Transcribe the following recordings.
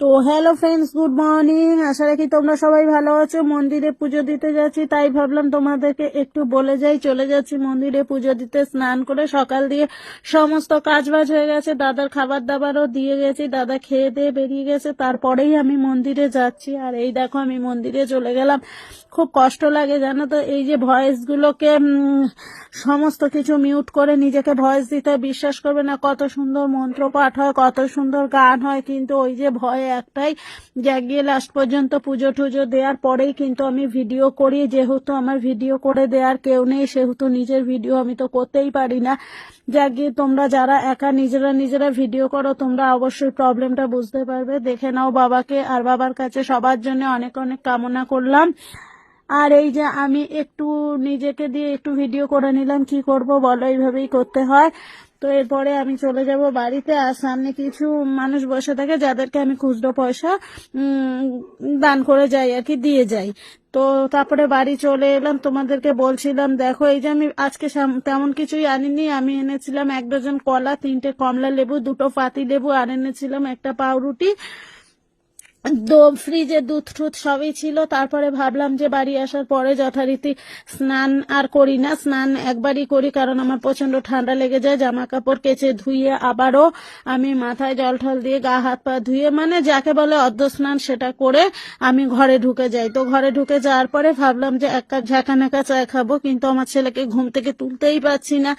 তো hello friends good morning আশা রাখি তোমরা সবাই ভালো আছো। মন্দিরে পুজো দিতে যাচ্ছি, তাই ভাবলাম তোমাদেরকে একটু বলে যাই। চলে যাচ্ছি মন্দিরে পুজো দিতে, স্নান করে সকাল দিয়ে সমস্ত কাজ বাজ হয়ে গেছে। দাদার খাবার দাবারও দিয়ে গেছি। দাদা খেয়ে দিয়ে বেরিয়ে গেছে। তারপরেই আমি মন্দিরে যাচ্ছি। আর এই দেখো, আমি মন্দিরে চলে গেলাম। খুব কষ্ট লাগে, জানো তো? এই যে ভয়েসগুলোকে সমস্ত কিছু মিউট করে নিজেকে ভয়েস দিতে বিশ্বাস করবে না। কত সুন্দর মন্ত্র পাঠ হয়, কত সুন্দর গান হয়, কিন্তু ওই যে ভয় একটাই যা গিয়ে লাস্ট পর্যন্ত পুজো টুজো দেওয়ার পরেই কিন্তু আমি ভিডিও করি। যেহেতু আমার ভিডিও করে দেওয়ার কেউ নেই, সেহেতু নিজের ভিডিও আমি তো করতেই পারি না। যা গিয়ে তোমরা যারা একা নিজেরা নিজেরা ভিডিও করো, তোমরা অবশ্যই প্রবলেমটা বুঝতে পারবে। দেখে নাও বাবাকে, আর বাবার কাছে সবার জন্য অনেক অনেক কামনা করলাম। আর এই যে আমি একটু নিজেকে দিয়ে একটু ভিডিও করে নিলাম, কি করব বলো, এইভাবেই করতে হয়। তো এরপরে আমি চলে যাব বাড়িতে আর সামনে কিছু মানুষ বসে থাকে যাদেরকে আমি খুচরো পয়সা দান করে যাই আর কি, দিয়ে যাই। তো তারপরে বাড়ি চলে এলাম, তোমাদেরকে বলছিলাম, দেখো এই যে আমি আজকে তেমন কিছুই আনিনি। আমি এনেছিলাম এক ডজন কলা, তিনটে কমলা লেবু, দুটো পাতি লেবু, আর এনেছিলাম একটা পাউরুটি। ফ্রিজে দুধ টুধ সবই ছিল। তারপরে ভাবলাম যে বাড়ি আসার পরে যথারীতি স্নান আর করি না। স্নান একবারই করি, কারণ আমার প্রচণ্ড ঠান্ডা লেগে যায়। জামা কাপড় কেচে ধুয়ে আবারও আমি মাথায় জল ঠল দিয়ে গা, হাত পা ধুয়ে মানে যাকে বলে অর্ধ স্নান সেটা করে আমি ঘরে ঢুকে যাই। তো ঘরে ঢুকে যাওয়ার পরে ভাবলাম যে এক কাপ ঝাঁকা নাকা চা খাব, কিন্তু আমার ছেলেকে ঘুম থেকে তুলতেই পারছি না।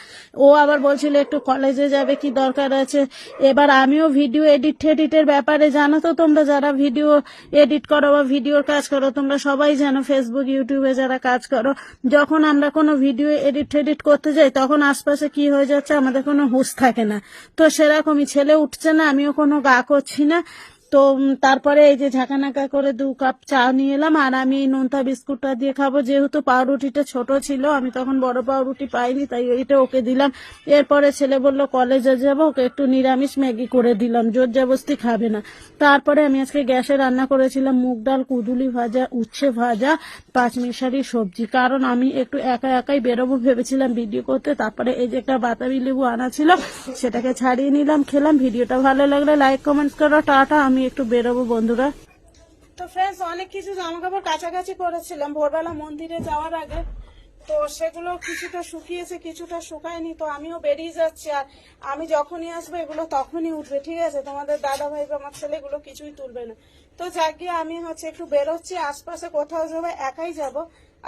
ও আবার বলছিল, একটু কলেজে যাবে, কি দরকার আছে? এবার আমিও ভিডিও এডিট টেডিটের ব্যাপারে জানো তো তোমরা, যারা ভিডিও এডিট করো বা ভিডিওর কাজ করো, তোমরা সবাই জানো ফেসবুক ইউটিউবে যারা কাজ করো, যখন আমরা কোনো ভিডিও এডিট টেডিট করতে যাই, তখন আশপাশে কি হয়ে যাচ্ছে? আমাদের কোনো হুঁশ থাকে না। তো সেরকমই, ছেলে উঠছে না, আমিও কোনো গা করছি না। তো তারপরে এই যে ঝাঁকানাকা করে দু কাপ চা নিয়ে এলাম, আর আমি এই নোনতা বিস্কুটটা দিয়ে খাব। যেহেতু পাউরুটিটা ছোট ছিল, আমি তখন বড় পাউরুটি পাইনি, তাই এইটা ওকে দিলাম। এরপরে ছেলে বলল, কলেজে যাব, ওকে একটু নিরামিষ ম্যাগি করে দিলাম, জোর জবস্তি খাবে না। তারপরে আমি আজকে গ্যাসে রান্না করেছিলাম মুগ ডাল, কুদুলি ভাজা, উচ্ছে ভাজা, পাঁচমিশারি সবজি। কারণ আমি একটু একা একাই বেরোবো ভেবেছিলাম ভিডিও করতে, তারপরে এই যে একটা বাতাবি লেবু আনা ছিল, সেটাকে ছাড়িয়ে নিলাম, খেলাম। ভিডিওটা ভালো লাগলে লাইক, কমেন্টস করো, টাটা, আমি একটু বেরোবো, বন্ধুরা। তো ফ্রেন্ডস অনেক কিছু জামা কাপড় কাছাকাছি করেছিলাম। ভোরবেলা মন্দিরে যাওয়ার আগে। তো সেগুলো কিছুটা শুকিয়েছে, কিছুটা শুকায়নি। তো আমিও বেরিয়ে যাচ্ছি। আর আমি যখনই আসব, এগুলো তখনই উঠবে, ঠিক আছে? তোমাদের দাদা ভাই বা আমার ছেলেগুলো কিছুই তুলবে না। তো যাক আমি হচ্ছে একটু বেরোচ্ছি। আশপাশে কোথাও যাব একাই যাব।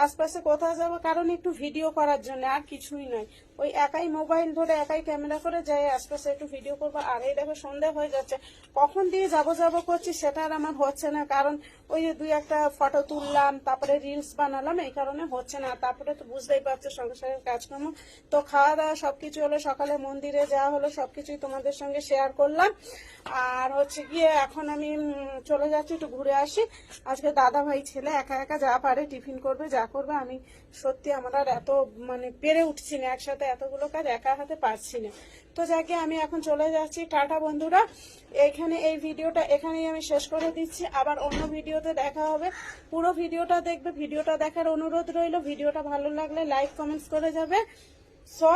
আশপাশে কোথাও যাব কারণ একটু ভিডিও করার জন্য, আর কিছুই নয়। ওই একাই মোবাইল ধরে, একাই ক্যামেরা করে যাই আশপাশে একটু ভিডিও করব, আর এই দেখো সন্ধে হয়ে যাচ্ছে। কখন দিয়ে যাব যাব করছি সেটা আর আমার হচ্ছে না, কারণ ওই যে দুই একটা ফটো তুললাম, তারপরে রিলস বানালাম, এই কারণে হচ্ছে না। তারপরে তো বুঝতেই পারছ সংসারের কাজকর্ম। তো খাওয়া দাওয়া সবকিছু হলো, সকালে মন্দিরে যাওয়া হলো, সবকিছুই তোমাদের সঙ্গে শেয়ার করলাম। আর হচ্ছে গিয়ে এখন আমি চলে যাচ্ছি, একটু ঘুরে আসি। আজকে দাদা ভাই ছেলে, একা একা যা পারে, টিফিন করবে, যা করবে, আমি সত্যি আমার এত মানে পেরে উঠছি না, একসাথে এতগুলো কাজ একা হাতে পারছি না। তো যাকে আমি এখন চলে যাচ্ছি, টাটা বন্ধুরা, এখানে এই ভিডিওটা এখানেই আমি শেষ করে দিচ্ছি। আবার অন্য ভিডিওতে দেখা হবে। পুরো ভিডিওটা দেখবে, ভিডিওটা দেখার অনুরোধ রইল। ভিডিওটা ভালো লাগলে লাইক, কমেন্টস করে যাবে। সো